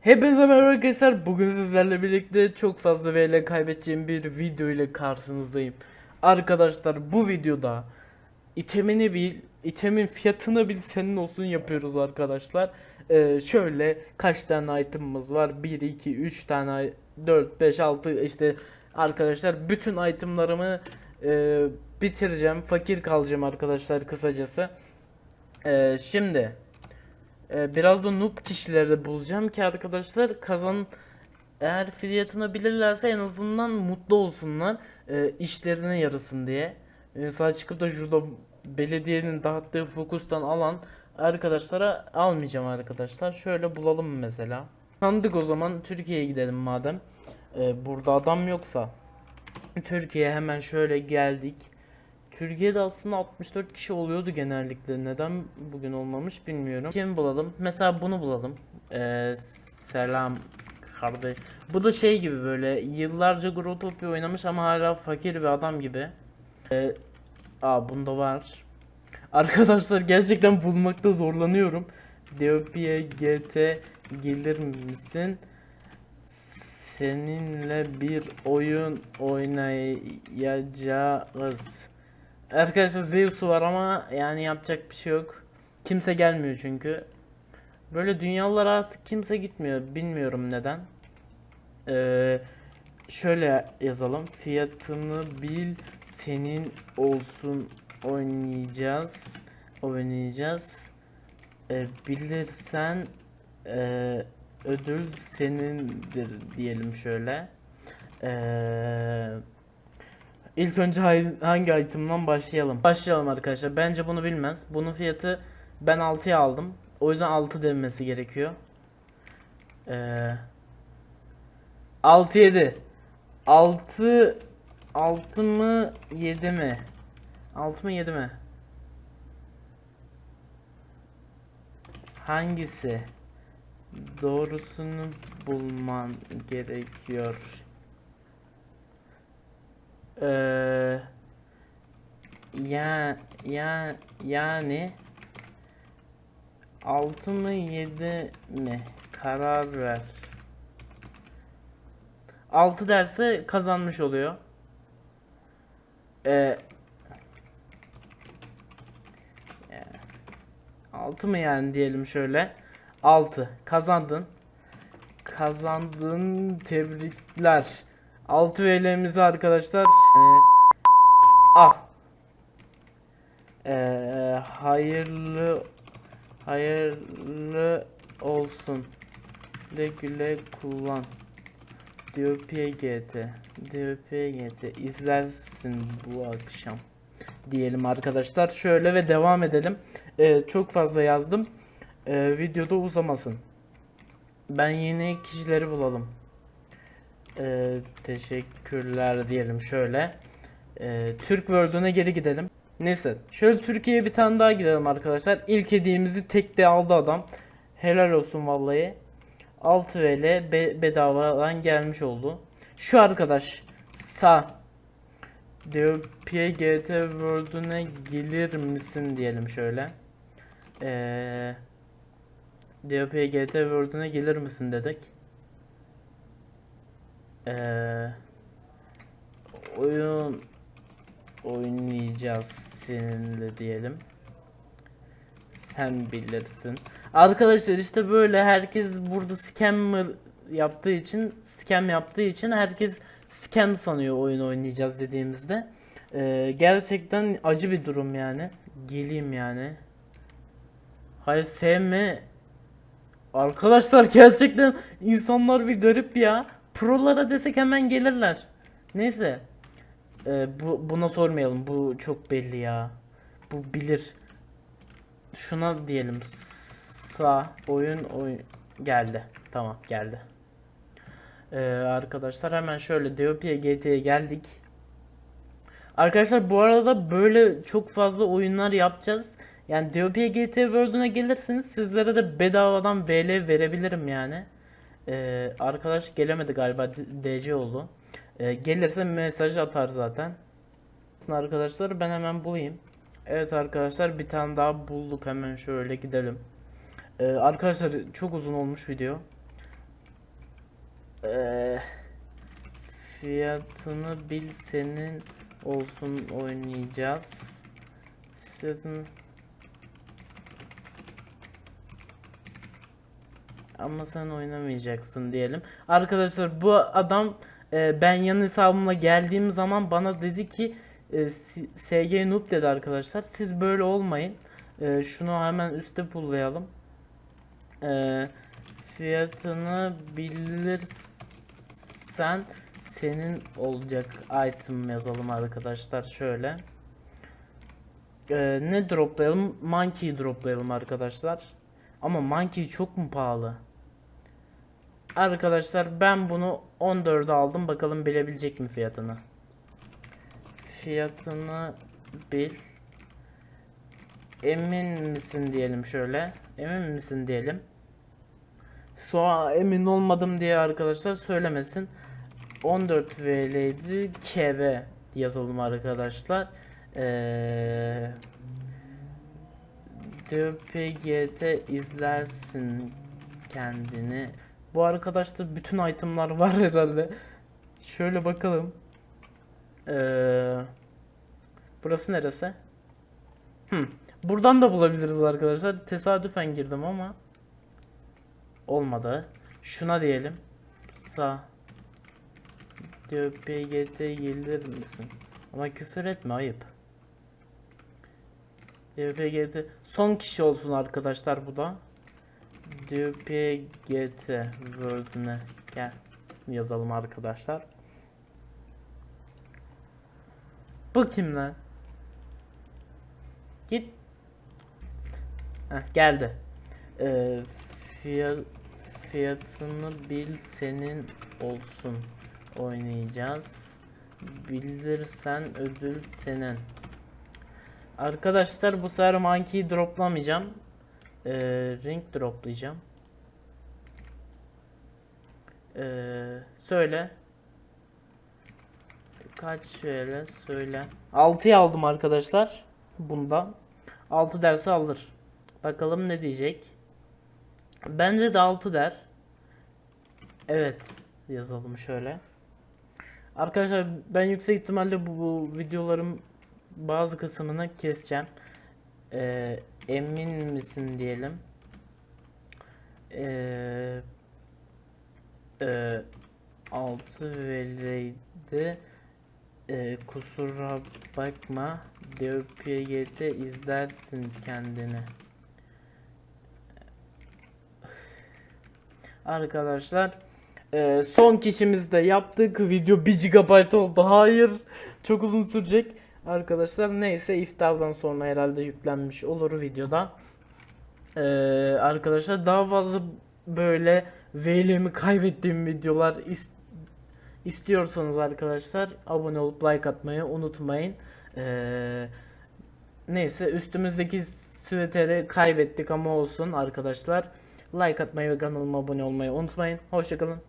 Hepinize merhaba arkadaşlar. Bugün sizlerle birlikte çok fazla VL kaybedeceğim bir video ile karşınızdayım. Arkadaşlar bu videoda itemini bil, itemin fiyatını bil senin olsun yapıyoruz arkadaşlar. Ee, şöyle kaç tane itemimiz var? 1, 2, 3 tane, 4, 5, 6 işte arkadaşlar bütün itemlarımı e, bitireceğim. Fakir kalacağım arkadaşlar kısacası. Ee, şimdi ee, biraz da noob kişileri bulacağım ki arkadaşlar kazan eğer fiyatını bilirlerse en azından mutlu olsunlar e, işlerine yarasın diye. Mesela çıkıp da şurada belediyenin dağıttığı fokustan alan arkadaşlara almayacağım arkadaşlar. Şöyle bulalım mesela. Sandık o zaman Türkiye'ye gidelim madem. Ee, burada adam yoksa. Türkiye'ye hemen şöyle geldik. Türkiye'de aslında 64 kişi oluyordu genellikle. Neden bugün olmamış bilmiyorum. Kim bulalım? Mesela bunu bulalım. Ee, selam kardeş. Bu da şey gibi böyle yıllarca Grotopia oynamış ama hala fakir bir adam gibi. Ee, aa bunda var. Arkadaşlar gerçekten bulmakta zorlanıyorum. Diopia GT gelir misin? Seninle bir oyun oynayacağız. Arkadaşlar Zeus'u var ama yani yapacak bir şey yok. Kimse gelmiyor çünkü. Böyle dünyalara artık kimse gitmiyor. Bilmiyorum neden. Ee, şöyle yazalım. Fiyatını bil senin olsun oynayacağız. Oynayacağız. Ee, bilirsen ee, ödül senindir diyelim şöyle. Eee İlk önce hangi item'dan başlayalım? Başlayalım arkadaşlar. Bence bunu bilmez. Bunun fiyatı ben 6'ya aldım. O yüzden 6 denmesi gerekiyor. Ee, 6 7. 6 6 mı 7 mi? 6 mı 7 mi? Hangisi? Doğrusunu bulman gerekiyor. Eee ya ya yani 6 mı 7 mi karar ver. 6 derse kazanmış oluyor. Ee, 6 mı yani diyelim şöyle. 6 kazandın. Kazandın tebrikler. 6 VL'mizi arkadaşlar ah e, hayırlı hayırlı olsun. Güle güle kullan. DOPGT DOPGT izlersin bu akşam diyelim arkadaşlar. Şöyle ve devam edelim. E, çok fazla yazdım. E, videoda uzamasın. Ben yeni kişileri bulalım ee, teşekkürler diyelim şöyle. Ee, Türk World'una geri gidelim. Neyse. Şöyle Türkiye'ye bir tane daha gidelim arkadaşlar. İlk hediyemizi tek de aldı adam. Helal olsun vallahi. 6 VL be bedavadan gelmiş oldu. Şu arkadaş sağ diyor PGT World'una gelir misin diyelim şöyle. Ee, diyor PGT World'una gelir misin dedik. Ee, oyun oynayacağız seninle diyelim. Sen bilirsin. Arkadaşlar işte böyle herkes burada scammer yaptığı için scam yaptığı için herkes scam sanıyor oyun oynayacağız dediğimizde. Ee, gerçekten acı bir durum yani. Geleyim yani. Hayır sevme. Arkadaşlar gerçekten insanlar bir garip ya. Prolara desek hemen gelirler. Neyse. Ee, bu buna sormayalım. Bu çok belli ya. Bu bilir. Şuna diyelim. Sağ oyun oyun geldi. Tamam geldi. Ee, arkadaşlar hemen şöyle Diopia GT'ye geldik. Arkadaşlar bu arada böyle çok fazla oyunlar yapacağız. Yani Diopia GT World'una gelirsiniz sizlere de bedavadan VL verebilirim yani. Ee, arkadaş gelemedi galiba DC oldu. Ee, gelirse mesaj atar zaten. Arkadaşlar ben hemen bulayım. Evet arkadaşlar bir tane daha bulduk hemen şöyle gidelim. Ee, arkadaşlar çok uzun olmuş video. Ee, fiyatını bil senin olsun oynayacağız. Sizin ama sen oynamayacaksın diyelim. Arkadaşlar bu adam e, ben yan hesabımla geldiğim zaman bana dedi ki e, SG Noob dedi arkadaşlar. Siz böyle olmayın. E, şunu hemen üste pullayalım. E, fiyatını bilirsen senin olacak item yazalım arkadaşlar şöyle. E, ne droplayalım? Monkey droplayalım arkadaşlar. Ama Monkey çok mu pahalı? Arkadaşlar ben bunu 14'e aldım. Bakalım bilebilecek mi fiyatını? Fiyatını bil. Emin misin diyelim şöyle. Emin misin diyelim. Sonra emin olmadım diye arkadaşlar söylemesin. 14 VL'ydi. KB yazalım arkadaşlar. Eee DPG'de izlersin kendini. Bu arkadaşta bütün itemlar var herhalde. Şöyle bakalım. Ee, burası neresi? Hmm. Buradan da bulabiliriz arkadaşlar. Tesadüfen girdim ama olmadı. Şuna diyelim. Sağ. DPG'de gelir misin? Ama küfür etme ayıp. DPGT son kişi olsun arkadaşlar bu da. DPGT World'üne gel yazalım arkadaşlar. Bu kim lan? Git. Heh, geldi. Ee, fiyat, fiyatını bil senin olsun oynayacağız. Bilirsen ödül senin. Arkadaşlar bu sefer monkey'i droplamayacağım. Ee, ring droplayacağım. Ee, söyle. Kaç şöyle söyle. 6'yı aldım arkadaşlar. Bundan. 6 dersi alır. Bakalım ne diyecek. Bence de 6 der. Evet yazalım şöyle. Arkadaşlar ben yüksek ihtimalle bu, bu videolarım bazı kısmını keseceğim. Ee, emin misin diyelim. Ee, e, 6 veleydi. Ee, kusura bakma. DPG'de izlersin kendini. Arkadaşlar e, son kişimiz de yaptık. Video 1 GB oldu. Hayır. Çok uzun sürecek. Arkadaşlar neyse iftardan sonra herhalde yüklenmiş olur videoda. Ee, arkadaşlar daha fazla böyle VL'mi kaybettiğim videolar is- istiyorsanız arkadaşlar abone olup like atmayı unutmayın. Ee, neyse üstümüzdeki süveteri kaybettik ama olsun arkadaşlar. Like atmayı ve kanalıma abone olmayı unutmayın. Hoşçakalın.